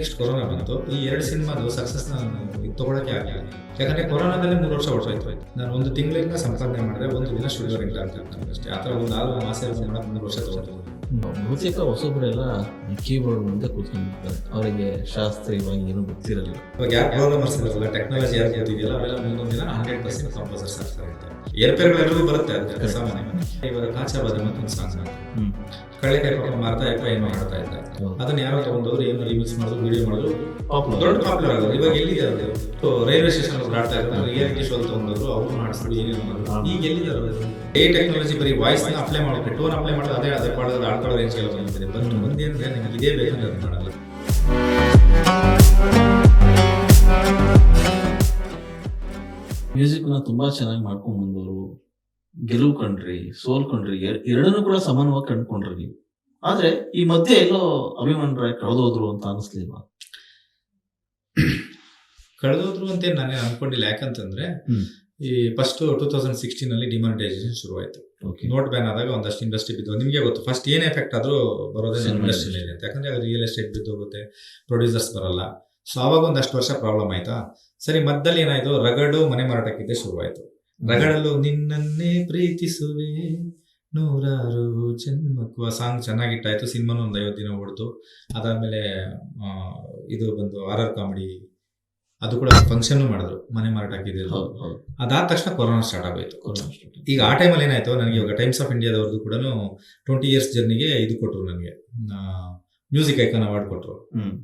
Next corona ಬಂತು. ಈ ಎರಡು ಸಿನಿಮಾದು ಸಕ್ಸಸ್ ನಾನು ತಗೊಳಕ್ಕೆ ಆಗಲಿಲ್ಲ. ಯಾಕಂದ್ರೆ ಕೊರೋನಾದಲ್ಲಿ ಮೂರು ವರ್ಷ ಹೊರಟೋಯ್ತು ನಾನು ಒಂದು ತಿಂಗಳಿಂದ ಸಂಪಾದನೆ ಮಾಡಿದ್ರೆ ಒಂದು ದಿನ ಸ್ಟುಡಿಯೋ ರೆಂಟ್ ಅಂತ ಅಷ್ಟೇ. ಆ ಥರ ಒಂದು ಆಲ್ಬಮ್ ಆಸೆ ಮೂರು ವರ್ಷ ತಗೊಂಡು ಬಹುತೇಕ ಹೊಸಬರೆಲ್ಲ ಕೀಬೋರ್ಡ್ ಮುಂದೆ ಕೂತ್ಕೊಂಡಿರ್ತಾರೆ ಅವರಿಗೆ ಶಾಸ್ತ್ರೀಯವಾಗಿ ಏನು ಗೊತ್ತಿರಲ್ಲ ಇವಾಗ ಯಾರು ಪ್ರೋಗ್ರಾಮರ್ಸ್ ಇರಲ್ಲ ಟೆಕ್ನಾಲಜಿ ಯಾರು ಗೊತ್ತಿದೆಯಲ್ಲ ಅವೆಲ್ಲ ಮುಂದೊಂದು ದಿನ ಹಂಡ್ರೆಡ್ ಪರ್ಸೆಂಟ್ ಕಂಪೋಸರ್ಸ್ ಆಗ್ತಾ ಇರ್ತಾರೆ ಏರ್ಪೇರ್ಗಳೆಲ್ಲರಿಗೂ ಬರುತ್ತೆ ಅದಕ್ಕೆ ಸಾಮಾನ್ಯ ಇವಾಗ ಕಾಚಾ ಬದ ಮತ್ತು ಒಂದು ಸಾಂಗ್ ಹ್ಮ್. ಕರ್ಕೊಂಡು ಪಾಪ ಮಾರ್ತಾ ಇಪ್ಪ ಏನೋ ಮಾಡ್ತಾ ಇದ್ದಾರೆ ಅದನ್ನ ಯಾರು ತಗೊಂಡೋದ್ರು ಏನು ರಿಮಿಕ್ಸ್ ಮಾಡಿದ್ರು ವಿಡಿಯೋ ಮಾಡಿದ್ರು. ದೊಡ್ಡ ಪಾಪ್ಯುಲರ್ ಆಗೋದು. ಇವಾಗ ಎಲ್ಲಿದೆ ಅದು ರೈಲ್ವೆ ಸ್ಟೇಷನ್ ಆಡ್ತಾ ಇದ್ದಾರೆ ರಿಯಾಲಿಟಿ ಶೋ ತಗೊಂಡೋದ್ರು ಅವ್ರು ಮಾಡಿಸ್ಬಿಟ್ಟು ಏನೇನು ಮಾಡಿದ್ರು. ಈಗ ಎಲ್ಲಿದ್ದಾರೆ ಏ ಟೆಕ್ನಾಲಜಿ ಬರೀ ವಾಯ್ಸ್ ಅಪ್ಲೈ ಮಾಡ್ಬಿಟ್ಟು ಟೋನ್ ಅಪ್ಲೈ ಮಾಡೋದು ಅದೇ ಅದೇ ಪಾಡೋದು ಆಡ್ಕೊಳ್ಳೋ ರೇಂಜ್ ಎಲ್ಲ ಬಂದಿದೆ ಬಟ್ ಒಂದೇನಂದ್ರೆ ನಿಮಗೆ? ಇದೇ ಬೇಕಂದ್ರೆ ಅದು ಮಾಡಲ್ಲ ಮ್ಯೂಸಿಕ್ನ ತುಂಬಾ ಚೆನ್ನಾಗಿ ಮಾಡ್ಕೊಂಡು ಬಂದವರು ಗೆಲುವು ಕಂಡ್ರಿ ಸೋಲ್ಕೊಂಡ್ರಿ ಕಂಡ್ರಿ ಎರಡನ್ನೂ ಕೂಡ ಸಮಾನವಾಗಿ ಕಂಡ್ಕೊಂಡ್ರಿ ನೀವು. ಆದ್ರೆ ಈ ಮಧ್ಯೆ ಎಲ್ಲೋ ಅಭಿಮಾನ ರಾಯ್ ಕಳೆದೋದ್ರು ಅಂತ ಅನಿಸ್ಲಿಲ್ವಾ? ಕಳೆದೋದ್ರು ಅಂತ ನಾನು ಅನ್ಕೊಂಡಿಲ್ಲ. ಯಾಕಂತಂದ್ರೆ ಈ ಫಸ್ಟ್ ಟೂ ತೌಸಂಡ್ ಸಿಕ್ಸ್ಟೀನ್ ಅಲ್ಲಿ ಡಿಮಾನಿಟೈಸೇಷನ್ ಶುರುವಾಯಿತು. ನೋಟ್ ಬ್ಯಾನ್ ಆದಾಗ ಒಂದಷ್ಟು ಇಂಡಸ್ಟ್ರಿ ಬಿದ್ದು. ನಿಮಗೆ ಗೊತ್ತು ಫಸ್ಟ್ ಏನು ಎಫೆಕ್ಟ್ ಆದರೂ ಬರೋದೇ ಇಂಡಸ್ಟ್ರಿ ಮೇಲೆ ಅಂತ ಯಾಕಂದ್ರೆ ರಿಯಲ್ ಎಸ್ಟೇಟ್ ಬಿದ್ದು ಹೋಗುತ್ತೆ ಪ್ರೊಡ್ಯೂಸರ್ಸ್ ಬರಲ್ಲ. ಸೊ ಅವಾಗ ಒಂದಷ್ಟು ವರ್ಷ ಪ್ರಾಬ್ಲಮ್ ಆಯ್ತಾ? ಸರಿ ಮದ್ದಲ್ಲಿ ಏನಾಯ್ತು? ರಗಡು ಮನೆ ಮಾರಾಟಕ್ಕಿದ್ದೆ ಶುರುವಾಯ್ತು. ರಗಡಲ್ಲೂ ನಿನ್ನನ್ನೇ ಪ್ರೀತಿಸುವೆ ನೂರಾರು ಜನ್ಮಕ್ಕೂ. ಆ ಸಾಂಗ್ ಚೆನ್ನಾಗಿಟ್ಟಾಯ್ತು ಸಿನಿಮಾನು ಒಂದು ಐವತ್ತು ದಿನ ಓಡ್ತು. ಅದಾದಮೇಲೆ ಇದು ಬಂದು ಆರ್ ಆರ್ ಕಾಮಿಡಿ ಅದು ಕೂಡ ಫಂಕ್ಷನ್ ಮಾಡಿದ್ರು. ಮನೆ ಮಾರಾಟ ಹಾಕಿದ್ರು ಅದಾದ ತಕ್ಷಣ ಕೊರೋನಾ ಸ್ಟಾರ್ಟ್ ಆಗೋಯ್ತು. ಈಗ ಆ ಟೈಮಲ್ಲಿ ಏನಾಯ್ತು? ನನಗೆ ಇವಾಗ ಟೈಮ್ಸ್ ಆಫ್ ಇಂಡಿಯಾದವ್ರದ್ದು ಕೂಡ ಟ್ವೆಂಟಿ ಇಯರ್ಸ್ ಜರ್ನಿಗೆ ಇದು ಕೊಟ್ಟರು ನನಗೆ. ಮ್ಯೂಸಿಕ್ ಐಕಾನ್ ಅವಾರ್ಡ್ ಕೊಟ್ಟರು ಹ್ಮ್.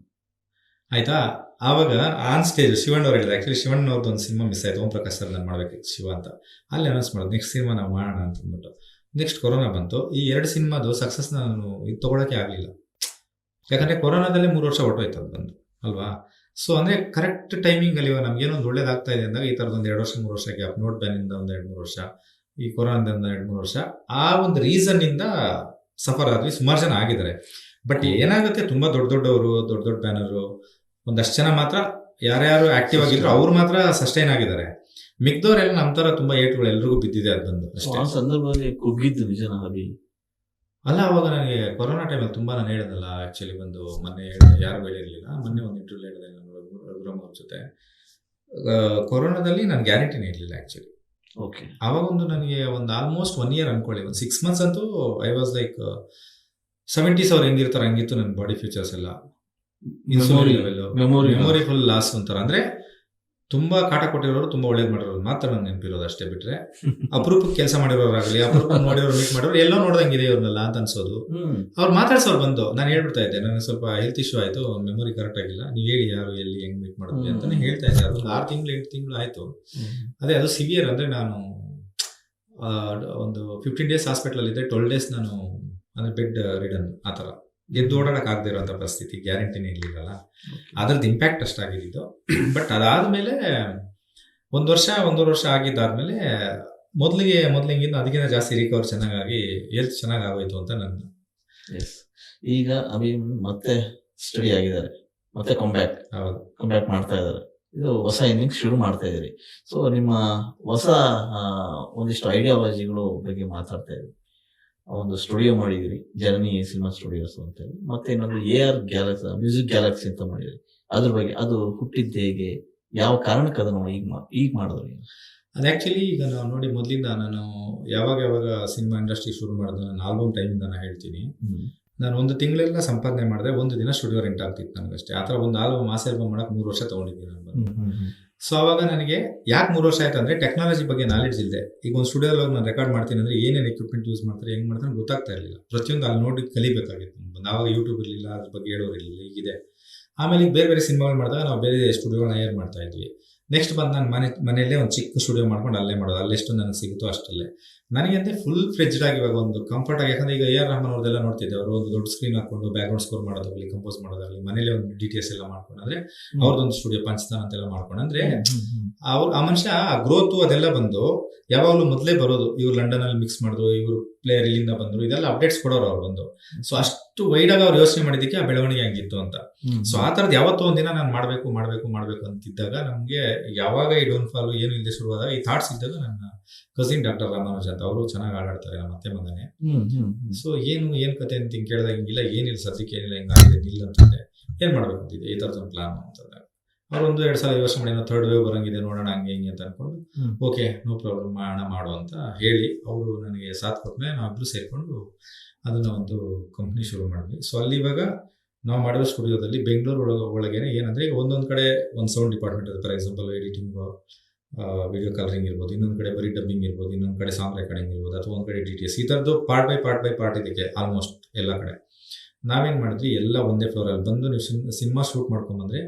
ಆಯ್ತಾ? ಆವಾಗ ಆನ್ ಸ್ಟೇಜ್ ಶಿವಣ್ಣ ಅವ್ರು ಹೇಳಿದ್ರು. ಆಕ್ಚುಲಿ ಶಿವಣ್ಣ ಅವ್ರದ್ದು ಒಂದು ಸಿನಿಮಾ ಮಿಸ್ ಆಯ್ತು. ಓಂ ಪ್ರಕಾಶ್ ಸರ್ ನಾನು ಮಾಡ್ಬೇಕು ಶಿವ ಅಂತ. ಅಲ್ಲಿ ಅನೌನ್ಸ್ ಮಾಡೋದು ನೆಕ್ಸ್ಟ್ ಸಿನಿಮಾ ನಾವು ಮಾಡೋಣ ಅಂತ ಅಂದ್ಬಿಟ್ಟು. ನೆಕ್ಸ್ಟ್ ಕೊರೋನಾ ಬಂತು. ಈ ಎರಡು ಸಿನಿಮಾದು ಸಕ್ಸಸ್ ನಾನು ಇದು ತಗೊಳಕ್ಕೆ ಆಗಲಿಲ್ಲ. ಯಾಕಂದ್ರೆ ಕೊರೋನಾದಲ್ಲೇ ಮೂರು ವರ್ಷ ಹೊಟ್ಟೋಯ್ತು ಅದು ಬಂದು. ಅಲ್ವಾ? ಸೊ ಅಂದ್ರೆ ಕರೆಕ್ಟ್ ಟೈಮಿಂಗ್ ಅಲ್ಲಿ ಇವಾಗ ನಮ್ಗೆ ಒಂದು ಒಳ್ಳೇದಾಗ್ತಾ ಇದೆ ಅಂದಾಗ ಈ ತರದ ಒಂದ್ ಎರಡು ವರ್ಷ ಮೂರು ವರ್ಷ ಗ್ಯಾಪ್ ನೋಟ್ ಬ್ಯಾನಿಂದ ಇಂದ ಒಂದು ಎರಡು ಮೂರು ವರ್ಷ ಈ ಕೊರೋನಾದಿಂದ ಎರಡು ಮೂರು ವರ್ಷ ಆ ಒಂದು ರೀಸನ್ ಇಂದ ಸಫರ್ ಆದ್ವಿ ಸುಮಾರು ಜನ ಆಗಿದ್ದಾರೆ. ಬಟ್ ಏನಾಗುತ್ತೆ ತುಂಬಾ ದೊಡ್ಡ ದೊಡ್ಡವರು ದೊಡ್ಡ ದೊಡ್ಡ ಬ್ಯಾನರು ಒಂದಷ್ಟು ಜನ ಮಾತ್ರ ಯಾರ್ಯಾರು ಆಕ್ಟಿವ್ ಆಗಿದ್ರು ಅವ್ರು ಮಾತ್ರ ಸಸ್ಟೈನ್ ಆಗಿದ್ದಾರೆ. ಮಿಕ್ದವ್ರೆಲ್ಲ ನಮ್ಮ ತರ ತುಂಬಾ ಏಟ್ಗಳು ಎಲ್ರಿಗೂ ಬಿದ್ದಿದೆ ಅದು ಬಂದು ಅಷ್ಟೇ. ಸಂದರ್ಭದಲ್ಲಿ ಕುಗ್ಗಿದ್ದು ಅಭಿ? ಅಲ್ಲ ಅವಾಗ ನನಗೆ ಕೊರೋನಾ ಟೈಮಲ್ಲಿ ತುಂಬಾ ನಾನು ಹೇಳಿದಲ್ಲ ಆ್ಯಕ್ಚುಲಿ ಬಂದು ಮೊನ್ನೆ ಯಾರು ಹೇಳಿರಲಿಲ್ಲ. ಮೊನ್ನೆ ಒಂದು ಇಂಟರ್ವ್ಯೂ ಹೇಳಿದೆ ನಾನು ರಘು- ರಘುರಾಮ್ ಅವ್ರ ಜೊತೆ. ಕೊರೋನಾದಲ್ಲಿ ನಾನು ಗ್ಯಾರಂಟಿನೇ ಇರಲಿಲ್ಲ ಆ್ಯಕ್ಚುಲಿ ಓಕೆ ಆವಾಗ ಒಂದು ನನಗೆ ಒಂದು ಆಲ್ಮೋಸ್ಟ್ ಒನ್ ಇಯರ್ ಅನ್ಕೊಳ್ಳಿ ಒಂದು ಸಿಕ್ಸ್ ಮಂತ್ಸ್ ಅಂತೂ ಐ ವಾಸ್ ಲೈಕ್ ಸೆವೆಂಟೀಸ್ ಅವ್ರು ಹೆಂಗಿರ್ತಾರೆ ಹಂಗಿತ್ತು ನನ್ನ ಬಾಡಿ ಫೀಚರ್ಸ್ ಎಲ್ಲ. ಮೆಮೊರಿ ಫುಲ್ ಲಾಸ್ ಅಂತಾರೆ ಅಂದ್ರೆ ತುಂಬಾ ಕಾಟ ಕೊಟ್ಟಿರೋರು ತುಂಬಾ ಒಳ್ಳೇದು ಮಾಡಿರೋರು ಮಾತ್ರ ನಂಗೆ ನೆನಪಿರೋದು ಅಷ್ಟೇ ಬಿಟ್ರೆ. ಅಪರೂಪಕ್ಕೆ ಕೆಲಸ ಮಾಡಿರೋರಾಗಲಿ ಅಪರೂಪ ನೋಡಿರೋರು ಮೀಟ್ ಮಾಡೋರು ಎಲ್ಲೋ ನೋಡ್ದಂಗಿದೆ ಇವ್ರನ್ನೆಲ್ಲ ಅಂತ ಅನ್ಸೋದು. ಅವ್ರು ಮಾತಾಡ್ಸೋರು ಬಂದು ನಾನು ಹೇಳ್ಬಿಡ್ತಾ ಇದ್ದೆ ನನಗೆ ಸ್ವಲ್ಪ ಹೆಲ್ತ್ ಇಶ್ಯೂ ಆಯ್ತು ಮೆಮೊರಿ ಕರೆಕ್ಟ್ ಆಗಿಲ್ಲ ನೀವು ಹೇಳಿ ಯಾರು ಎಲ್ಲಿ ಹೆಂಗ್ ಮೀಟ್ ಮಾಡಿದ್ವಿ ಅಂತಾನೆ ಹೇಳ್ತಾ ಇದ್ದೆ ಅದೊಂದು ಆರು ತಿಂಗಳು ಎಂಟು ತಿಂಗಳು ಆಯ್ತು. ಅದೇ ಅದು ಸಿವಿಯರ್ ಅಂದ್ರೆ ನಾನು ಒಂದು ಫಿಫ್ಟೀನ್ ಡೇಸ್ ಹಾಸ್ಪಿಟಲ್ ಇದ್ದೆ ಟ್ವೆಲ್ ಡೇಸ್ ನಾನು ಅಂದ್ರೆ ಬೆಡ್ ರಿಡನ್ ಆ ಥರ. ಓಡಾಡಕ್ ಆಗದೆ ಇರೋಂಥ ಪರಿಸ್ಥಿತಿ ಗ್ಯಾರಂಟಿನೇ ಇರಲಿಲ್ಲ ಅದ್ರದ್ದು ಇಂಪ್ಯಾಕ್ಟ್ ಅಷ್ಟಾಗಿದ್ದು ಬಟ್ ಅದಾದ್ಮೇಲೆ ಒಂದು ವರ್ಷ ಒಂದೂವರೆ ವರ್ಷ ಆಗಿದ್ದಾದ್ಮೇಲೆ ಮೊದಲಿಗೆ ಮೊದಲಿಗಿಂತ ಅದಕ್ಕಿಂತ ಜಾಸ್ತಿ ರಿಕವರ್ ಚೆನ್ನಾಗಿ ಹೆಲ್ತ್ ಚೆನ್ನಾಗಿ ಆಗೋಯ್ತು ಅಂತ ನನ್ನ ಎಸ್ ಈಗ ಅಭಿ ಮತ್ತೆ ಸ್ಟಡಿ ಆಗಿದ್ದಾರೆ. ಮತ್ತೆ ಕಂಬ್ಯಾಕ್ ಹೌದು. ಕಂಬ್ಯಾಕ್ ಮಾಡ್ತಾ ಇದ್ದಾರೆ. ಇದು ಹೊಸ ಇನ್ನಿಂಗ್ ಶುರು ಮಾಡ್ತಾ ಇದ್ದೀರಿ. ಸೊ ನಿಮ್ಮ ಹೊಸ ಒಂದಿಷ್ಟು ಐಡಿಯಾಲಜಿಗಳು ಬಗ್ಗೆ ಮಾತಾಡ್ತಾ ಇದ್ರಿ ಒಂದು ಸ್ಟುಡಿಯೋ ಮಾಡಿದಿರಿ. ಜರ್ನಿ ಸಿನಿಮಾ ಸ್ಟುಡಿಯೋಸ್ ಅಂತ ಹೇಳಿ ಮತ್ತೆ ಇನ್ನೊಂದು A R Galaxy music Galaxy ಅಂತ ಮಾಡಿದ್ರಿ. ಅದ್ರ ಬಗ್ಗೆ ಅದು ಹುಟ್ಟಿದ್ದು ಹೇಗೆ? ಯಾವ ಕಾರಣಕ್ಕೆ ಅದನ್ನು ಈಗ ಈಗ ಮಾಡಿದ್ರಿ? ಅದು ಆ್ಯಕ್ಚುಲಿ ಈಗ ನಾವು ನೋಡಿ ಮೊದಲಿಂದ ನಾನು ಯಾವಾಗ ಯಾವಾಗ ಸಿನಿಮಾ ಇಂಡಸ್ಟ್ರಿ ಶುರು ಮಾಡಿದ್ರು ನಾನು ಆಲ್ಬಮ್ ಟೈಮಿಂದ ನಾನು ಹೇಳ್ತೀನಿ. ನಾನು ಒಂದು ತಿಂಗಳೆಲ್ಲ ಸಂಪಾದನೆ ಮಾಡಿದ್ರೆ ಒಂದು ದಿನ ಸ್ಟುಡಿಯೋ ರೆಂಟ್ ಆಗ್ತಿತ್ತು ನನಗಷ್ಟೇ. ಆ ಥರ ಒಂದು ಆಲ್ಬಮ್ ಆಸೆ ಆಲ್ಬಮ್ ಮಾಡಕ್ಕೆ ಮೂರು ವರ್ಷ ತೊಗೊಂಡಿದ್ದೀನಿ ನಾನು. ಸೊ ಅವಾಗ ನನಗೆ ಯಾಕೆ ಮೂರು ವರ್ಷ ಆಯ್ತು ಅಂದರೆ ಟೆಕ್ನಾಲಜಿ ಬಗ್ಗೆ ನಾಲೆಡ್ಜ್ ಇಲ್ಲದೆ ಈಗ ಒಂದು ಸ್ಟುಡಿಯೋದಲ್ಲಿ ನಾನು ರೆಕಾರ್ಡ್ ಮಾಡ್ತೀನಿ ಅಂದ್ರೆ ಏನೇನು ಎಕ್ವಿಪ್ಮೆಂಟ್ ಯೂಸ್ ಮಾಡ್ತಾರೆ, ಹೆಂಗೆ ಮಾಡ್ತಾರೆ ಗೊತ್ತಾಗ್ತಾ ಇರಲಿಲ್ಲ. ಪ್ರತಿಯೊಂದು ಅಲ್ಲಿ ನೋಡಿ ಕಲಿಬೇಕಾಗಿತ್ತು. ನಮ್ಗೆ ಯೂಟ್ಯೂಬ್ ಇರಲಿಲ್ಲ, ಅದ್ರ ಬಗ್ಗೆ ಹೇಳೋರು ಇರಲಿಲ್ಲ ಈಗಿದೆ ಆಮೇಲೆ ಈಗ ಬೇರೆ ಬೇರೆ ಸಿನಿಮಾಗಳು ಮಾಡಿದಾಗ ನಾವು ಬೇರೆ ಸ್ಟುಡಿಯೋಗಳನ್ನ ಹೈರ್ ಮಾಡ್ತಾ ಇದ್ವಿ. ನೆಕ್ಸ್ಟ್ ಬಂದು ನಾನು ಮನೆ ಮನೆಯಲ್ಲೇ ಒಂದು ಚಿಕ್ಕ ಸ್ಟುಡಿಯೋ ಮಾಡ್ಕೊಂಡು ಅಲ್ಲೇ ಮಾಡೋದು. ಅಲ್ಲೆಷ್ಟು ನನಗೆ ಸಿಗುತ್ತೋ ಅಷ್ಟಲ್ಲೇ ನನಗೆ ಅಂದ್ರೆ ಫುಲ್ ಫ್ರಿಜ್ಡ್ ಆಗಿ ಇವಾಗ ಒಂದು ಕಂಫರ್ಟ್ ಆಗಿ ಯಾಕಂದ್ರೆ ಈಗ ಎ ಆರ್ ರಹಮಾನ್ ಅವ್ರದ್ದೆಲ್ಲ ನೋಡ್ತಿದ್ದೆ ಅವರು. ಒಂದು ದೊಡ್ಡ ಸ್ಕ್ರೀನ್ ಹಾಕೊಂಡು ಬ್ಯಾಕ್ಗ್ರೌಂಡ್ ಸ್ಕೋರ್ ಮಾಡೋದಾಗಲಿ ಕಂಪೋಸ್ ಮಾಡೋದಾಗಲಿ ಮನೇಲಿ ಒಂದು ಡಿ ಟಿ ಎಸ್ ಎಲ್ಲ ಮಾಡ್ಕೊಂಡು. ಅಂದ್ರೆ ಅವ್ರದ್ದೊಂದು ಸ್ಟುಡಿಯೋ ಪಂಚತನ ಅಂತೆಲ್ಲ ಮಾಡ್ಕೊಂಡು. ಅಂದ್ರೆ. ಅವ್ರು ಆ ಮನುಷ್ಯ ಆ ಗ್ರೋತು ಅದೆಲ್ಲ ಬಂದು ಯಾವಾಗಲೂ ಮೊದಲೇ ಬರೋದು. ಇವ್ರು ಲಂಡನ್ ಅಲ್ಲಿ ಮಿಕ್ಸ್ ಮಾಡಿದ್ರು ಇವ್ರು ಪ್ಲೇಯರ್ ಇಲ್ಲಿಂದ ಬಂದ್ರು. ಇದೆಲ್ಲ ಅಪ್ಡೇಟ್ಸ್ ಕೊಡೋರು ಅವ್ರು ಬಂದು. ಸೊ ಅಷ್ಟು ವೈಡ್ ಆಗಿ ಅವ್ರು ಯೋಚನೆ ಮಾಡಿದ್ದಕ್ಕೆ ಆ ಬೆಳವಣಿಗೆ ಹಂಗಿತ್ತು ಅಂತ. ಸೊ ಆ ತರದ್ ಯಾವತ್ತೋ ಒಂದಿನ ನಾನು ಮಾಡಬೇಕು ಮಾಡಬೇಕು ಮಾಡಬೇಕು ಅಂತಿದ್ದಾಗ ನಮಗೆ ಯಾವಾಗ ಈ ಡೋನ್ ಫಾಲ್ ಏನು ಇಲ್ಲದೆ ಶುರುವಾದಾಗ ಈ ಥಾಟ್ಸ್ ಇದ್ದಾಗ ನನ್ನ ಕಸಿನ್ ಡಾಕ್ಟರ್ ರಾಮಾನುಜ್ ಅಂತ ಅವರು ಚೆನ್ನಾಗಿ ಆಡಾಡ್ತಾರೆ ನಮ್ಮ ಅತ್ತೆ ಮಗನೇ. ಸೊ ಏನು ಏನ್ ಕತೆ ಅಂತ ಹಿಂಗ್ ಕೇಳಿದಾಗ ಹಿಂಗಿಲ್ಲ ಏನಿಲ್ಲ ಸದ್ಯಕ್ಕೆ ಏನಿಲ್ಲ ಹಿಂಗಾಗಿದೆ ಇಲ್ಲ ಅಂತಂದೆ ಏನು ಮಾಡ್ಬೇಕು ಅಂತಿದ್ದೆ ಈ ಥರದೊಂದು ಪ್ಲಾನ್ ಅಂತಂದಾಗ ಅವ್ರು ಒಂದು ಎರಡು ಸಾವಿರ ಯೋಚನೆ ಮಾಡಿ ಥರ್ಡ್ ವೇವ್ ಬರಂಗಿದೆ ನೋಡೋಣ ಹಂಗೆ ಹಿಂಗೆ ಅಂತ ಅನ್ಕೊಂಡು ಓಕೆ ನೋ ಪ್ರಾಬ್ಲಮ್ ಮಾಡೋಣ ಮಾಡು ಅಂತ ಹೇಳಿ ಅವರು ನನಗೆ ಸಾಥ್ ಕೊಟ್ಮೇಲೆ ನಾವಿಬ್ರು ಸೇರಿಕೊಂಡು ಅದನ್ನ ಒಂದು ಕಂಪ್ನಿ ಶುರು ಮಾಡಿದ್ವಿ. ಸೊ ಅಲ್ಲಿ ಇವಾಗ ನಾವು ಮಾಡಿರೋ ಸ್ಟುಡಿಯೋದಲ್ಲಿ ಬೆಂಗಳೂರು ಒಳಗೆ ಒಳಗೆ ಏನಂದರೆ ಈಗ ಒಂದೊಂದು ಕಡೆ ಒಂದು ಸೌಂಡ್ ಡಿಪಾರ್ಟ್ಮೆಂಟ್ ಇದೆ for example editing video colouring ಇರ್ಬೋದು ಇನ್ನೊಂದು ಕಡೆ ಬರೀ ಡಬ್ಬಿಂಗ್ ಇರ್ಬೋದು ಇನ್ನೊಂದು ಕಡೆ ಸಾಂಗ್ ರೆಕಾರ್ಡಿಂಗ್ ಇರ್ಬೋದು ಅಥವಾ ಒಂದು ಕಡೆ ಡಿ ಟಿ ಎಸ್ ಈ ಥರದ್ದು part by part by part ಇದಕ್ಕೆ ಆಲ್ಮೋಸ್ಟ್ ಎಲ್ಲ ಕಡೆ. ನಾವೇನು ಮಾಡಿದ್ವಿ ಎಲ್ಲ ಒಂದೇ ಫ್ಲೋರಲ್ಲಿ ಬಂದು ನೀವು ಸಿನಿಮಾ ಶೂಟ್ ಮಾಡ್ಕೊಂಬಂದ್ರೆ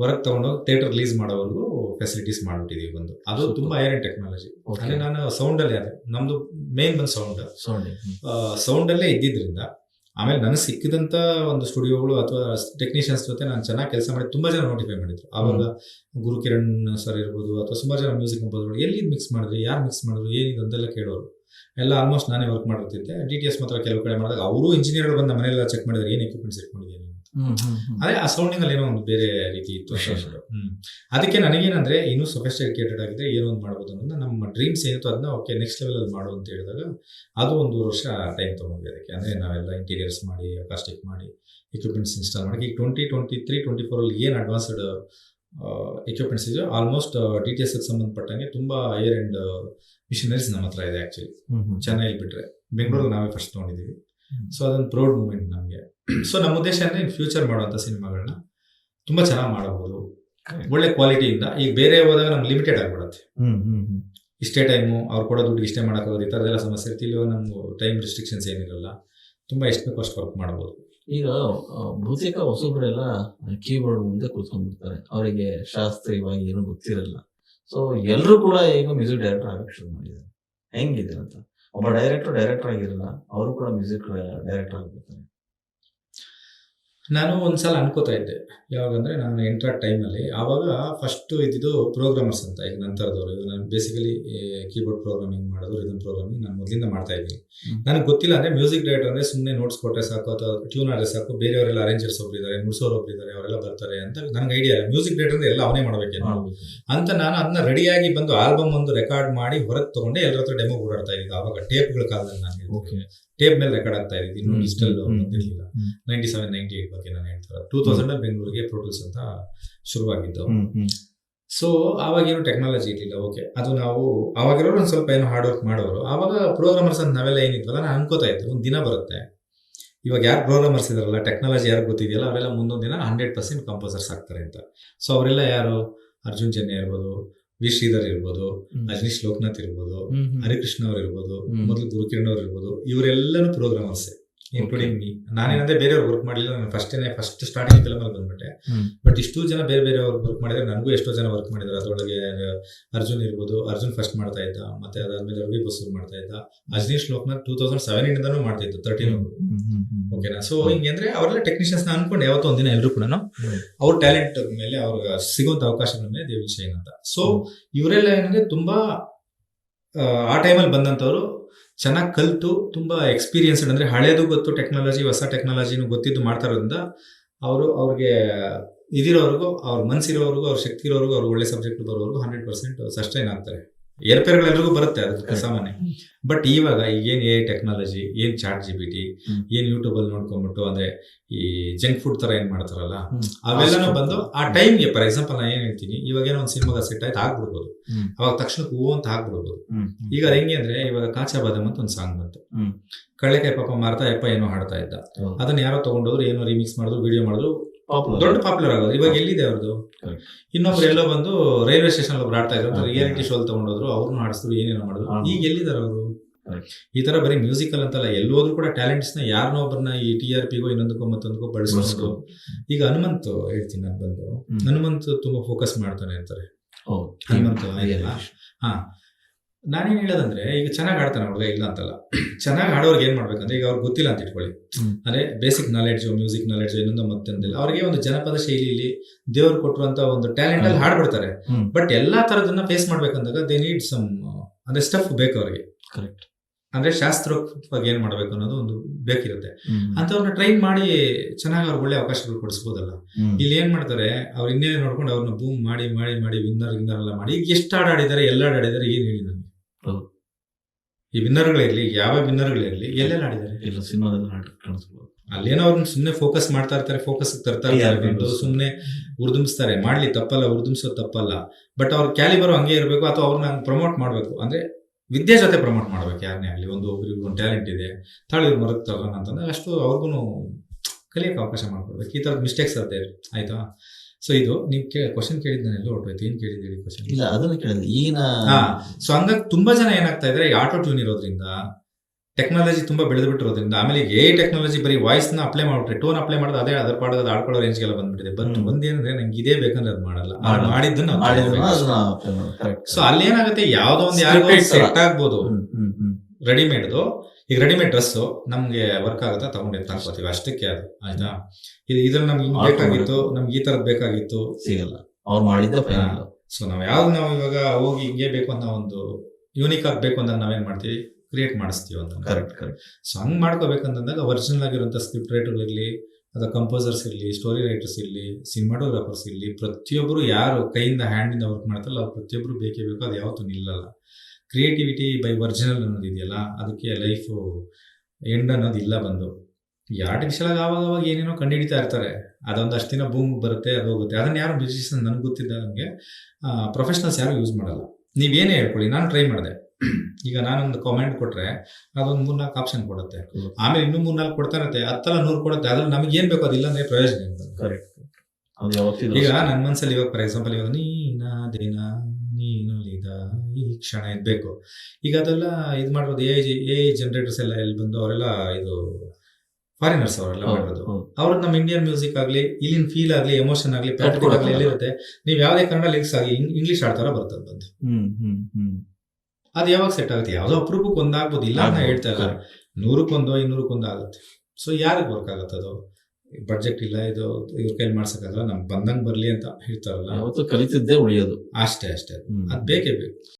ಹೊರಗೆ ತಗೊಂಡೋಗಿ ಥಿಯೇಟರ್ ರಿಲೀಸ್ ಮಾಡೋವರೆಗೂ ಫೆಸಿಲಿಟೀಸ್ ಮಾಡಿಬಿಟ್ಟಿದೀವಿ ಬಂದು. ಅದು ತುಂಬಾ ಐರನ್ ಟೆಕ್ನಾಲಜಿ ಅಲ್ಲಿ ನಾನು ಸೌಂಡಲ್ಲಿ ಅದು ನಮ್ದು ಮೇನ್ ಬಂದು ಸೌಂಡ್ ಸೌಂಡ್ ಅಲ್ಲೇ. ಇದ್ದಿದ್ರಿಂದ ಆಮೇಲೆ ನನಗೆ ಸಿಕ್ಕಿದಂತ ಒಂದು ಸ್ಟುಡಿಯೋಗಳು ಅಥವಾ ಟೆಕ್ನಿಷಿಯನ್ಸ್ ಜೊತೆ ನಾನು ಚೆನ್ನಾಗಿ ಕೆಲಸ ಮಾಡಿ ತುಂಬಾ ಜನ ನೋಟಿಫೈ ಮಾಡಿದ್ರು. ಆವಾಗ ಗುರುಕಿರಣ್ ಸರ್ ಇರ್ಬೋದು ಅಥವಾ ಸುಮಾರು ಜನ ಮ್ಯೂಸಿಕ್ ಕಂಪೋಸರ್ಗಳು ಎಲ್ಲಿ ಮಿಕ್ಸ್ ಮಾಡಿದ್ರು ಯಾರು ಮಿಕ್ಸ್ ಮಾಡಿದ್ರು ಏನಿದೆ ಅಂತೆಲ್ಲ ಕೇಳೋರು. ಎಲ್ಲ ಆಲ್ಮೋಸ್ಟ್ ನಾನೇ ವರ್ಕ್ ಮಾಡಿರ್ತಿದ್ದೆ ಡಿ ಟಿ ಎಸ್ ಮಾತ್ರ ಕೆಲವು ಕಡೆ ಮಾಡಿದಾಗ ಅವರು ಇಂಜಿನಿಯರ್ ಬಂದು ಮನೆಯೆಲ್ಲ ಚೆಕ್ ಮಾಡಿದ್ರೆ ಏನು ಎಕ್ವಿಪ್ಮೆಂಟ್ಸ್ ಇಟ್ಕೊಂಡಿದ್ದೀನಿ ಅದೇ ಆ ಸೌಂಡಿಂಗ್ ಅಲ್ಲಿ ಏನೋ ಒಂದು ಬೇರೆ ರೀತಿ ಇತ್ತು. ಹ್ಮ್ ಅದಕ್ಕೆ ನನಗೇನಂದ್ರೆ ಇನ್ನೂ ಸೊಫೆಸ್ಟಿಕೇಟೆಡ್ ಆಗಿದೆ ಏನೋ ಒಂದು ಮಾಡ್ಬೋದು ಅನ್ನೋದು ನಮ್ಮ ಡ್ರೀಮ್ಸ್ ಏನಿತ್ತು ಅದನ್ನ ಓಕೆ ನೆಕ್ಸ್ಟ್ ಲೆವೆಲ್ ಅಲ್ಲಿ ಮಾಡು ಅಂತ ಹೇಳಿದಾಗ ಅದು ಒಂದು ವರ್ಷ ಟೈಮ್ ತಗೊಂಡ್ವಿ ಅದಕ್ಕೆ. ಅಂದ್ರೆ ನಾವೆಲ್ಲ ಇಂಟೀರಿಯರ್ಸ್ ಮಾಡಿ ಅಕಾಸ್ಟಿಕ್ ಮಾಡಿ ಎಕ್ವಿಪ್ಮೆಂಟ್ಸ್ ಇನ್ಸ್ಟಾಲ್ ಮಾಡಿ. ಈಗ twenty twenty three twenty four ಅಲ್ಲಿ ಏನು ಅಡ್ವಾನ್ಸ್ಡ್ ಎಕ್ವಿಪ್ಮೆಂಟ್ಸ್ ಇದೆಯೋ ಆಲ್ಮೋಸ್ಟ್ ಡಿ ಟಿ ಎಸ್ ಸಂಬಂಧಪಟ್ಟಂಗೆ ತುಂಬಾ ಹೈಯರ್ ಎಂಡ್ ಮಿಷನರೀಸ್ ನಮ್ಮ ಹತ್ರ ಇದೆ ಆಕ್ಚುಲಿ ಚೆನ್ನೈಲಿ ಬಿಟ್ರೆ. ಬೆಂಗಳೂರಿಗೆ ನಾವೇ ಫಸ್ಟ್ ತೊಗೊಂಡಿದ್ದೀವಿ. ಸೊ ಅದೊಂದು ಪ್ರೌಡ್ ಮೂಮೆಂಟ್ ನಮಗೆ. ಸೊ ನಮ್ಮ ಉದ್ದೇಶ ಅಂದರೆ ಫ್ಯೂಚರ್ ಮಾಡುವಂಥ ಸಿನಿಮಾಗಳನ್ನ ತುಂಬ ಚೆನ್ನಾಗಿ ಮಾಡಬಹುದು. ಒಳ್ಳೆ ಒಳ್ಳೆ ಕ್ವಾಲಿಟಿಯಿಂದ. ಈಗ ಬೇರೆ ಹೋದಾಗ ನಮ್ಗೆ ಲಿಮಿಟೆಡ್ ಆಗಿಬಿಡುತ್ತೆ. ಹ್ಮ್ ಹ್ಮ್ ಹ್ಮ್. ಇಷ್ಟೇ ಟೈಮು ಅವ್ರು ಕೊಡೋ ದುಡ್ಡು ಇಷ್ಟೇ ಮಾಡೋಕ್ಕಾಗೋದು ಈ ಥರದೆಲ್ಲ ಸಮಸ್ಯೆ ಇರ್ತಿ ಇಲ್ಲಿ ನಮ್ಗೆ ಟೈಮ್ ರಿಸ್ಟ್ರಿಕ್ಷನ್ಸ್ ಏನಿರಲ್ಲ. ತುಂಬ ಎಷ್ಟು ಬೇಕೋ ಅಷ್ಟು ವರ್ಕ್ ಮಾಡ್ಬೋದು. ಈಗ ಬಹುತೇಕ ಹೊಸಬರೆಲ್ಲ ಕೀಬೋರ್ಡ್ ಮುಂದೆ ಕೂತ್ಕೊಂಡ್ಬಿಡ್ತಾರೆ. ಅವರಿಗೆ ಶಾಸ್ತ್ರೀಯವಾಗಿ ಏನು ಗೊತ್ತಿರಲ್ಲ. ಸೊ ಎಲ್ಲರೂ ಕೂಡ ಈಗ ಮ್ಯೂಸಿಕ್ ಡೈರೆಕ್ಟರ್ ಆಗಕ್ಕೆ ಶುರು ಮಾಡಿದ್ದಾರೆ. ಹೆಂಗಿದೆ ಅಂತ? ಒಬ್ಬ ಡೈರೆಕ್ಟರ್ ಡೈರೆಕ್ಟರ್ ಆಗಿರಲ್ಲ ಅವರು ಕೂಡ ಮ್ಯೂಸಿಕ್ ಡೈರೆಕ್ಟರ್ ಆಗ್ಬಿಡ್ತಾರೆ ನಾನು ಒಂದ್ಸಲ ಅನ್ಕೋತಾ ಇದ್ದೆ. ಯಾವಾಗಂದ್ರೆ ನಾನು ಎಂಟರ್ ಟೈಮಲ್ಲಿ ಆವಾಗ ಫಸ್ಟ್ ಇದ್ದಿದ್ದು ಪ್ರೋಗ್ರಾಮರ್ಸ್ ಅಂತ ಈಗ ನಂತರದವರು ಇವಾಗ ನಾನು ಬೇಸಿಕಲಿ ಕೀಬೋರ್ಡ್ ಪ್ರೋಗ್ರಾಮಿಂಗ್ ಮಾಡೋದು ರಿದಮ್ ಪ್ರೋಗ್ರಾಮಿಂಗ್ ನಾನು ಮೊದಲಿಂದ ಮಾಡ್ತಾ ಇದ್ದೀನಿ. ನನಗೆ ಗೊತ್ತಿಲ್ಲ ಅಂದ್ರೆ ಮ್ಯೂಸಿಕ್ ಡೈರೆಕ್ಟರ್ ಅಂದ್ರೆ ಸುಮ್ಮನೆ ನೋಟ್ಸ್ ಕೊಟ್ಟರೆ ಸಾಕು ಅಥವಾ ಟ್ಯೂನ್ ಆದ್ರೆ ಸಾಕು. ಬೇರೆಯವರೆಲ್ಲ ಅರೇಂಜರ್ಸ್ ಒಬ್ರು ಇದ್ದಾರೆ ನುಡ್ಸೋರು ಒಬ್ರು ಇದ್ದಾರೆ ಅವರೆಲ್ಲ ಬರ್ತಾರೆ ಅಂತ ನನಗೆ ಐಡಿಯಾ ಇಲ್ಲ. ಮ್ಯೂಸಿಕ್ ಡೈರೆಕ್ಟರ್ ಅಂದ್ರೆ ಎಲ್ಲ ಅವನೇ ಮಾಡಬೇಕು ಮಾಡ್ಬೇಕು. ಅಂತ ನಾನು ಅದನ್ನ ರೆಡಿಯಾಗಿ ಬಂದು ಆಲ್ಬಮ್ ಒಂದು ರೆಕಾರ್ಡ್ ಮಾಡಿ ಹೊರಗೆ ತಗೊಂಡೆ. ಎಲ್ಲರ ಹತ್ರ ಡೆಮೋ ಓಡಾಡ್ತಾ ಇದ್ದೆ ಆವಾಗ ಟೇಪ್ಗಳ ಕಾಲದಲ್ಲಿ ನಾನು. ಟೇಪ್ ಮೇಲೆ ರೆಕಾರ್ಡ್ ಆಗ್ತಾ ಇದ್ದು ಇನ್ನು ಡಿಜಿಟಲ್ ಬಂದಿರಲಿಲ್ಲ. ನೈಂಟಿ ಸೆವೆನ್ ನೈಂಟಿ ಏಟ್ ಬಗ್ಗೆ ನಾನು ಹೇಳ್ತಾರೆ ಟೂ ತೌಸಂಡ್ ಬೆಂಗಳೂರಿಗೆ ಪ್ರೊಡ್ಯೂಸ್ ಅಂತ ಶುರುವಾಗಿದ್ದು. ಸೊ ಆವಾಗ ಏನು ಟೆಕ್ನಾಲಜಿ ಇರಲಿಲ್ಲ. ಓಕೆ ಅದು ನಾವು ಆವಾಗಿರೋರು ಒಂದು ಸ್ವಲ್ಪ ಏನೋ ಹಾರ್ಡ್ ವರ್ಕ್ ಮಾಡೋರು. ಆವಾಗ ಪ್ರೋಗ್ರಾಮರ್ಸ್ ಅಂತ ನಾವೆಲ್ಲ ಏನಿದ್ವಲ್ಲ ನಾನು ಅನ್ಕೋತಾ ಇದ್ದೆ ಒಂದು ದಿನ ಬರುತ್ತೆ. ಇವಾಗ ಯಾರು ಪ್ರೋಗ್ರಾಮರ್ಸ್ ಇದಾರಲ್ಲ ಟೆಕ್ನಾಲಜಿ ಯಾರು ಗೊತ್ತಿದೆಯಲ್ಲ ಅವರೆಲ್ಲ ಮುಂದೊಂದು ದಿನ ಹಂಡ್ರೆಡ್ ಪರ್ಸೆಂಟ್ ಕಂಪೋಸರ್ಸ್ ಆಗ್ತಾರೆ ಅಂತ. ಸೊ ಅವರೆಲ್ಲ ಯಾರು? ಅರ್ಜುನ್ ಚೆನ್ನೈ ಇರ್ಬೋದು ವಿ ಶ್ರೀಧರ್ ಇರ್ಬೋದು. ಅಜನೀಶ್ ಲೋಕನಾಥ್ ಇರ್ಬೋದು. ಹರಿಕೃಷ್ಣ ಅವ್ರು ಇರ್ಬೋದು. ಮೊದಲು ಗುರುಕಿರಣ್ ಅವ್ರು ಇರ್ಬೋದು ಇವರೆಲ್ಲರೂ ಪ್ರೋಗ್ರಾಮರ್ಸ್ ಇನ್ಕ್ಲೂಡಿಂಗ್ ಮೀ ನಾನೇನಂದ್ರೆ ಬೇರೆಯವ್ರು ವರ್ಕ್ ಮಾಡಲಿಲ್ಲ ನಾನು ಫಸ್ಟೇನೆ ಫಸ್ಟ್ ಸ್ಟಾರ್ಟಿಂಗ್ ಫಿಲಮ್ ಅಲ್ಲಿ ಬಂದ್ಬಿಟ್ಟೆ ಬಟ್ ಇಷ್ಟು ಜನ ಬೇರೆ ಬೇರೆ ಅವ್ರು ವರ್ಕ್ ಮಾಡಿದ್ರೆ ನನಗೂ ಎಷ್ಟೋ ಜನ ವರ್ಕ್ ಮಾಡಿದ್ರು. ಅದರೊಳಗೆ ಅರ್ಜುನ್ ಇರ್ಬೋದು ಅರ್ಜುನ್ ಫಸ್ಟ್ ಮಾಡ್ತಾ ಇದ್ದ ಮತ್ತೆ ಅದಾದ್ಮೇಲೆ ರವಿ ಬಸೂರ್ ಮಾಡ್ತಾ ಇದ್ದ ಅಜನೀಶ್ ಶ್ಲೋಕ್ನ ಟೂ ತೌಸಂಡ್ ಸೆವೆನ್ ಇಂದನೂ ಮಾಡ್ತಾ ಇದ್ದು ತರ್ಟೀನ್. ಓಕೆನಾ ಸೊ ಹಿಂಗೆ ಅಂದ್ರೆ ಅವರೆಲ್ಲ ಟೆಕ್ನಿಷಿಯನ್ಸ್ ಅನ್ಕೊಂಡು ಯಾವತ್ತೋ ಒಂದಿನ ಎಲ್ಲರೂ ಕೂಡ. ಅವ್ರ ಟ್ಯಾಲೆಂಟ್ ಮೇಲೆ ಅವ್ರಿಗೆ ಸಿಗುವಂತ ಅವಕಾಶಗಳ ಮೇಲೆ ದೇವಿ ಶೈನ್ ಅಂತ. ಸೊ ಇವರೆಲ್ಲ ಏನಂದ್ರೆ ತುಂಬಾ ಆ, ಆ ಟೈಮಲ್ಲಿ ಬಂದಂಥವ್ರು ಚೆನ್ನಾಗಿ ಕಲಿತು, ತುಂಬ ಎಕ್ಸ್ಪೀರಿಯನ್ಸ್ಡ್ ಅಂದರೆ ಹಳೇದು ಗೊತ್ತು ಟೆಕ್ನಾಲಜಿ ಹೊಸ ಟೆಕ್ನಾಲಜಿನೂ ಗೊತ್ತಿದ್ದು ಮಾಡ್ತಾ ಇರೋದ್ರಿಂದ ಅವರು ಅವ್ರಿಗೆ ಇದಿರೋರ್ಗು, ಅವ್ರ ಮನ್ಸಿರೋರ್ಗು, ಅವ್ರ ಶಕ್ತಿ ಇರೋರ್ಗು ಅವ್ರು ಒಳ್ಳೆ ಸಬ್ಜೆಕ್ಟ್ ಬರೋರ್ಗು ಹಂಡ್ರೆಡ್ ಪರ್ಸೆಂಟ್ ಸಸ್ಟೈನ್ ಆಗ್ತಾರೆ ಏರ್ಪೇರ್ಗಳೆಲ್ರಿಗೂ ಬರುತ್ತೆ ಅದು ಸಾಮಾನ್ಯ ಬಟ್ ಇವಾಗ ಏನ್ ಎ ಟೆಕ್ನಾಲಜಿ ಏನ್ ಚಾಟ್ ಜಿ ಬಿ ಟಿ. ಏನ್ ಯೂಟ್ಯೂಬ್ ಅಲ್ಲಿ ನೋಡ್ಕೊಂಡ್ಬಿಟ್ಟು ಅಂದ್ರೆ ಈ ಜಂಕ್ ಫುಡ್ ತರ ಏನ್ ಮಾಡ್ತಾರಲ್ಲ ಅವೆಲ್ಲ ಅವೆಲ್ಲನೂ ಬಂದು. ಆ ಟೈಮ್ಗೆ ಫಾರ್ ಎಕ್ಸಾಂಪಲ್ ನಾನು ಏನ್ ಹೇಳ್ತೀನಿ ಇವಾಗ ಏನೋ ಒಂದ್ ಸಿನಿಮಾಗ ಸೆಟ್ ಆಯ್ತು ಆಗ್ಬಿಡ್ಬೋದು ಅವಾಗ ತಕ್ಷಣ ಹೂ ಅಂತ ಹ್ಮ್. ಈಗ ಅದು ಹೆಂಗೆ ಅಂದ್ರೆ ಇವಾಗ ಕಾಚಾ ಬಾದಾಮ್ ಅಂತ ಒಂದು ಸಾಂಗ್ ಬಂತು. ಕಳ್ಳೆಕಾಯಿ ಪಾಪ ಮಾರ್ತಾ ಯಪ್ಪ ಏನೋ ಹಾಡ್ತಾ ಇದ್ದ. ಅದನ್ನ ಯಾರೋ ತಗೊಂಡೋದ್ರು ಏನೋ ರಿಮಿಕ್ಸ್ ಮಾಡಿದ್ರು ವಿಡಿಯೋ ಮಾಡಿದ್ರು. ದೊಡ್ಡ ಪಾಪ್ಯುಲರ್ ಆಗೋದು. ಇವಾಗ ಎಲ್ಲಿದೆ ಅವ್ರದ್ದು. ಇನ್ನೊಬ್ರು ಎಲ್ಲೋ ಬಂದು ರೈಲ್ವೆ ಸ್ಟೇಷನ್ ಒಬ್ರು ಆಡ್ತಾ ಇದ್ರು. ರಿಯಾಲಿಟಿ ಶೋ ತಗೊಂಡೋದ್ರು. ಅವ್ರನ್ನ ಆಡಿಸಿದ್ರು ಏನೇನೋ ಮಾಡಿದ್ರು. ಈಗ ಎಲ್ಲಿದ್ದಾರೆ ಅವರು? ಈ ತರ ಬರೀ ಮ್ಯೂಸಿಕಲ್ ಅಂತಲ್ಲ ಎಲ್ಲೋದ್ರು ಕೂಡ ಟ್ಯಾಲೆಂಟ್ಸ್ನ ಯಾರನ್ನೋ ಒಬ್ಬರನ್ನ ಈ ಟಿ ಆರ್ ಪಿಗೋ ಇನ್ನೊಂದಕ್ಕೋ ಮತ್ತೊಂದಕ್ಕೋ ಬಳಸ್ಕೊಂಡು. ಈಗ ಹನುಮಂತ್ ಹೇಳ್ತೀನಿ ನಾನು ಬಂದು. ಹನುಮಂತ್ ತುಂಬಾ ಫೋಕಸ್ ಮಾಡ್ತಾನೆ ಅಂತಾರೆ. ಹನುಮಂತ್. ಹಾ. ನಾನೇನ್ ಹೇಳೋದಂದ್ರೆ ಈಗ ಚೆನ್ನಾಗಿ ಆಡ್ತಾನೆ ಹುಡುಗ ಇಲ್ಲ ಅಂತಲ್ಲ. ಚೆನ್ನಾಗಿ ಆಡೋರ್ಗೆ ಏನ್ ಮಾಡ್ಬೇಕಂದ್ರೆ ಈಗ ಅವ್ರಿಗೆ ಗೊತ್ತಿಲ್ಲ ಅಂತ ಇಟ್ಕೊಳ್ಳಿ. ಅಂದ್ರೆ ಬೇಸಿಕ್ ನಾಲೆಡ್ಜು ಮ್ಯೂಸಿಕ್ ನಾಲೆಡ್ಜು ಇನ್ನೊಂದು ಮತ್ತೊಂದಿಲ್ಲ. ಅವ್ರಿಗೆ ಒಂದು ಜನಪದ ಶೈಲಿಯಲ್ಲಿ ದೇವ್ರು ಕೊಟ್ಟಿರುವಂತ ಒಂದು ಟ್ಯಾಲೆಂಟ್ ಅಲ್ಲಿ. ಹಾಡ್ಬಿಡ್ತಾರೆ. ಬಟ್ ಎಲ್ಲಾ ತರದನ್ನ ಫೇಸ್ ಮಾಡ್ಬೇಕಂದಾಗ ದೇ ನೀಡ್ ಸಮ್ ಅಂದ್ರೆ ಸ್ಟಫ್ ಬೇಕು ಅವ್ರಿಗೆ. ಕರೆಕ್ಟ್ ಅಂದ್ರೆ ಶಾಸ್ತ್ರೋಕ್ತವಾಗಿ ಏನ್ ಮಾಡ್ಬೇಕು ಅನ್ನೋದು ಒಂದು ಬೇಕಿರುತ್ತೆ. ಅಂತ ಅಂತವ್ರನ್ನ ಟ್ರೈನ್ ಮಾಡಿ ಚೆನ್ನಾಗಿ ಅವ್ರಿಗೆ ಒಳ್ಳೆ ಅವಕಾಶಗಳು ಕೊಡಿಸ್ಬೋದಲ್ಲ. ಇಲ್ಲಿ ಏನ್ ಮಾಡ್ತಾರೆ ಅವ್ರು ಇನ್ನೇನು ನೋಡ್ಕೊಂಡು ಅವ್ರನ್ನ ಬೂಮ್ ಮಾಡಿ ಮಾಡಿ ಮಾಡಿ ವಿನ್ನರ್ ವಿನ್ನರ್ ಎಲ್ಲ ಮಾಡಿ ಈಗ ಎಷ್ಟು ಆಡಾಡಿದ್ದಾರೆ ಎಲ್ಲ ಹಾಡು ಏನು ಹೇಳಿ ನನಗೆ. ಈ ವಿನ್ನರ್ಗಳಿರಲಿ ಯಾವ ವಿನ್ನರ್ಗಳಿರಲಿ ಎಲ್ಲೆಲ್ಲ ಆಡಿದ್ದಾರೆ ಎಲ್ಲ ಸಿನಿಮಾದಲ್ಲಿ ಹಾಡು ಕಾಣಿಸ್ಬೋದು. ಅಲ್ಲೇನೋ ಅವ್ರನ್ನ ಸುಮ್ಮನೆ ಫೋಕಸ್ ಮಾಡ್ತಾ ಇರ್ತಾರೆ ಫೋಕಸ್ ತರ್ತಾ ಇರ್ತಾರೆ ಸುಮ್ಮನೆ ಉರ್ದುಂಬಿಸ್ತಾರೆ. ಮಾಡ್ಲಿ ತಪ್ಪಲ್ಲ ಉರ್ದುಂಬಿಸೋದು ತಪ್ಪಲ್ಲ. ಬಟ್ ಅವ್ರ ಕ್ಯಾಲಿಬರ್ ಹಂಗೆ ಇರಬೇಕು ಅಥವಾ ಅವ್ರನ್ನ ಪ್ರಮೋಟ್ ಮಾಡಬೇಕು. ಅಂದ್ರೆ ವಿದ್ಯೆ ಜೊತೆ ಪ್ರಮೋಟ್ ಮಾಡ್ಬೇಕು ಯಾರನ್ನೇ ಆಗಲಿ. ಒಂದು ಒಬ್ರಿಗೆ ಒಂದು ಟ್ಯಾಲೆಂಟ್ ಇದೆ ತಾಳಿ ತರೋಣ ಅಂತಂದ್ರೆ ಅಷ್ಟು ಅವ್ರಿಗೂ ಕಲಿಯಕ್ಕೆ ಅವಕಾಶ ಮಾಡ್ಕೊಡ್ಬೇಕು. ಈ ಥರದ ಮಿಸ್ಟೇಕ್ಸ್ ಇರುತ್ತೆ ಆಯ್ತಾ? ಸೊ ಇದು ನೀವು ಕೇ ಕ್ವಶನ್ ಕೇಳಿದ ನಾನು ಎಲ್ಲೋ ಹೊರಟೋಯ್ತು. ಏನು ಹೇಳಿ ಕ್ವಶನ್ ಇಲ್ಲ ಅದನ್ನ ಕೇಳಿದ್ರೆ ಈಗಿನ ಹಾ ಸೊ ಹಂಗಾಗಿ ತುಂಬಾ ಜನ ಏನಾಗ್ತಾ ಇದ್ರೆ ಆಟೋ ಟ್ಯೂನ್ ಇರೋದ್ರಿಂದ ಟೆಕ್ನಾಲಜಿ ತುಂಬಾ ಬೆಳೆದ್ಬಿಟ್ಟಿರೋದ್ರಿಂದ ಆಮೇಲೆ ಎ ಟೆಕ್ನಾಲಜಿ ಬರೀ ವಾಯ್ಸ್ನ ಅಪ್ಲೈ ಮಾಡ್ಬಿಟ್ರೆ ಟೋನ್ ಅಪ್ಲೈ ಮಾಡೋದು ಅದೇ ಅದರ ಪಾಡೋದು ಆಡ್ಕೊಳ್ಳೋ ಎಲ್ಲ ಬಂದ್ಬಿಟ್ಟಿದೆ. ಬಟ್. ಒಂದೇನಂದ್ರೆ ನಂಗೆ ಇದೇ ಬೇಕಂದ್ರೆ ಅದು ಮಾಡಲ್ಲ. ಮಾಡಿದ್ದು ಮಾಡಿದ್ದನ್ನ ಸೊ ಅಲ್ಲಿ ಏನಾಗುತ್ತೆ ಯಾವ್ದೋ ಒಂದು ಯಾರಿಗೋ ಸೆಟ್ ಆಗ್ಬೋದು. ರೆಡಿಮೇಡ್ದು ಈಗ ರೆಡಿಮೇಡ್ ಡ್ರೆಸ್ ನಮ್ಗೆ ವರ್ಕ್ ಆಗುತ್ತಾ? ತಗೊಂಡು ಎತ್ತಾಕೋತೀವಿ ಅಷ್ಟಕ್ಕೆ ಅದು. ಆಯ್ತಾ? ಇದು ಇದ್ರ ನಮ್ಗೆ ಬೇಕಾಗಿತ್ತು ನಮ್ಗೆ ಈ ತರದ್ ಬೇಕಾಗಿತ್ತು. ಸಿಗಲ್ಲ. ಅವ್ರು ಮಾಡಿದ್ದ ಸೊ ನಾವ್ ಯಾವ್ದು ನಾವ್ ಇವಾಗ ಹೋಗಿ ಹಿಂಗೆ ಬೇಕು ಅಂತ ಒಂದು ಯೂನಿಕ್ ಆಗಬೇಕು ಅಂತ ನಾವೇನ್ ಮಾಡ್ತೀವಿ? ಕ್ರಿಯೇಟ್ ಮಾಡಿಸ್ತೀವಿ ಅಂತ ಕರೆಕ್ಟ್ ಕರೆಕ್ಟ್ ಸೊ ಹಂಗ್ ಮಾಡ್ಕೋಬೇಕಂತಂದಾಗ ಒರಿಜಿನಲ್ ಆಗಿರುವಂಥ ಸ್ಕ್ರಿಪ್ಟ್ ರೈಟರ್ ಇರಲಿ ಅಥವಾ ಕಂಪೋಸರ್ಸ್ ಇರಲಿ ಸ್ಟೋರಿ ರೈಟರ್ಸ್ ಇರಲಿ ಸಿನಿಮಾಟೋಗ್ರಾಫರ್ಸ್ ಇರಲಿ ಪ್ರತಿಯೊಬ್ಬರು ಯಾರು ಕೈಯಿಂದ ಹ್ಯಾಂಡಿಂದ ವರ್ಕ್ ಮಾಡ್ತಾರಲ್ಲ ಅವ್ರು ಪ್ರತಿಯೊಬ್ಬರು ಬೇಕೇ ಬೇಕು ಅದು ಯಾವತ್ತೂ ನಿಲ್ಲಲ್ಲ. ಕ್ರಿಯೇಟಿವಿಟಿ ಬೈ ಒರಿಜಿನಲ್ ಅನ್ನೋದು ಇದೆಯಲ್ಲ ಅದಕ್ಕೆ ಲೈಫು ಎಂಡ್ ಅನ್ನೋದು ಇಲ್ಲ ಬಂದು. ಈ ಆರ್ಟಿಫಿಷಿಯಲ್ ಆಗಿ ಆವಾಗ ಅವಾಗ ಏನೇನೋ ಕಂಡುಹಿಡಿತಾ ಇರ್ತಾರೆ. ಅದೊಂದು ಅಷ್ಟು ದಿನ ಭೂಮಿ ಬರುತ್ತೆ ಅದು ಹೋಗುತ್ತೆ. ಅದನ್ನ ಯಾರು ಮ್ಯೂಸಿಷಿಯನ್ ನನಗೆ ಗೊತ್ತಿದ್ದ ನಮಗೆ ಪ್ರೊಫೆಷನಲ್ಸ್ ಯಾರು ಯೂಸ್ ಮಾಡಲ್ಲ. ನೀವೇನೇ ಹೇಳ್ಕೊಳ್ಳಿ ನಾನು ಟ್ರೈ ಮಾಡಿದೆ. ಈಗ ನಾನೊಂದು ಕಾಮೆಂಟ್ ಕೊಟ್ರೆ ಅದೊಂದು ಮೂರ್ನಾಲ್ಕು ಆಪ್ಷನ್ ಕೊಡುತ್ತೆ. ಆಮೇಲೆ ಇನ್ನೂ ಮೂರ್ನಾಲ್ಕು ಕೊಡ್ತಾ ಇರುತ್ತೆ ಹತ್ತಲ್ಲ ನೂರು ಕೊಡುತ್ತೆ ಅದ್ರಲ್ಲಿ ನಮ್ಗೆ ಏನ್ ಬೇಕು ಅದಿಲ್ಲ ಅಂದ್ರೆ ಪ್ರಯೋಜನ ಈಗ ನನ್ನ ಮನ್ಸಲ್ಲಿ ಇವಾಗ ಫಾರ್ ಎಕ್ಸಾಂಪಲ್ ಇವಾಗ ನೀನು ಇದಾ ಈ ಕ್ಷಣ ಇರ್ಬೇಕು ಈಗ ಅದೆಲ್ಲ ಇದು ಮಾಡ್ಬೋದು ಎ ಎ ಜನರೇಟರ್ಸ್ ಎಲ್ಲ ಎಲ್ಲಿ ಬಂದು ಅವರೆಲ್ಲ ಇದು ಫಾರಿನರ್ಸ್ ಅವರೆಲ್ಲ ಮಾಡೋದು. ಅವ್ರದ್ದು ನಮ್ಮ ಇಂಡಿಯನ್ ಮ್ಯೂಸಿಕ್ ಆಗಲಿ ಇಲ್ಲಿನ ಫೀಲ್ ಆಗಲಿ ಎಮೋಷನ್ ಆಗಲಿ ಪ್ಯಾಟ್ರಿಕ್ ಆಗಲಿ. ಎಲ್ಲಿರುತ್ತೆ ನೀವು ಯಾವುದೇ ಕನ್ನಡ ಲಿರಿಕ್ಸ್ ಆಗಿ ಇಂಗ್ಲಿಷ್ ಆಡ್ತಾರ ಬರ್ತದೆ ಬಂದು. ಹ್ಮ್ ಹ್ಮ್ ಹ್ಮ್. ಅದು ಯಾವಾಗ ಸೆಟ್ ಆಗುತ್ತೆ? ಯಾವುದೋ ಅಪರೂಪಕ್ಕೆ ಒಂದಾಗ್ಬೋದು ಇಲ್ಲ ಅಂತ ಹೇಳ್ತಾ ಇಲ್ಲ ನೂರಕ್ಕೊಂದು ಇನ್ನೂರಕ್ಕೊಂದು ಆಗುತ್ತೆ. ಸೊ ಯಾರಿಗೆ ವರ್ಕ್ ಆಗುತ್ತೆ ಅದು? ಬಡ್ಜೆಟ್ ಇಲ್ಲ ಇದು ಇವ್ರ ಕೈಲಿ ಮಾಡ್ಸಕ್ಕಾಗಲ್ಲ ನಮ್ಗೆ ಬಂದಂಗೆ ಬರಲಿ ಅಂತ ಹೇಳ್ತಾರಲ್ಲ. ಅವತ್ತು ಕಲಿತಿದ್ದೇ ಉಳಿಯೋದು. ಅಷ್ಟೇ ಅಷ್ಟೇ. ಅದು ಬೇಕೇ ಬೇಕು.